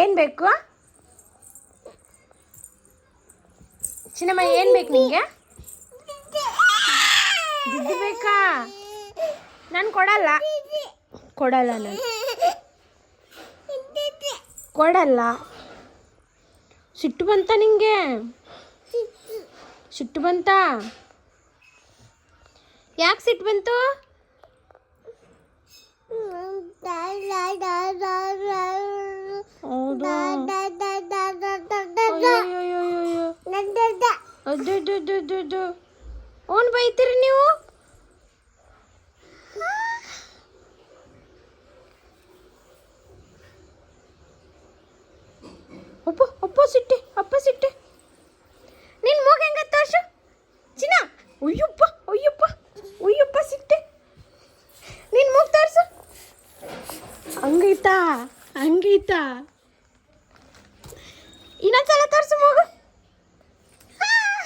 ಏನು ಬೇಕು? ಚಿನ್ನಮ್ಮ ಏನು ಬೇಕು ನಿಮಗೆ ದುಡ್ಡು ಬೇಕಾ? ನಾನು ಕೊಡಲ್ಲ. ಕೊಡಲ್ಲ ನಾನು. ಕೊಡಲ್ಲ. ಸಿಟ್ಟು ಬಂತ ನಿಮಗೆ ಸಿಟ್ಟು ಬಂತ? ಯಾಕೆ ಸಿಟ್ಟು ಬಂತು? ಅಡ್ಡಡ್ಡಡ್ಡಡ್ಡು. ಓನ್ ಬೈತೀರಿ ನೀವು? ಅಪ್ಪ ಅಪ್ಪ ಸಿಟ್ಟೆ ಅಪ್ಪ ಸಿಟ್ಟೆ. ನಿನ್ ಮೂಗ ಹೆಂಗ ತೋರ್ಸು ಚಿನ್ನ, ಅಯ್ಯಪ್ಪ ಅಯ್ಯಪ್ಪ ಅಯ್ಯಪ್ಪ ಸಿಟ್ಟೆ. ನಿನ್ ಮೂಗ ತೋರ್ಸು. ಹಂಗೈತಾ ಹಂಗೈತಾ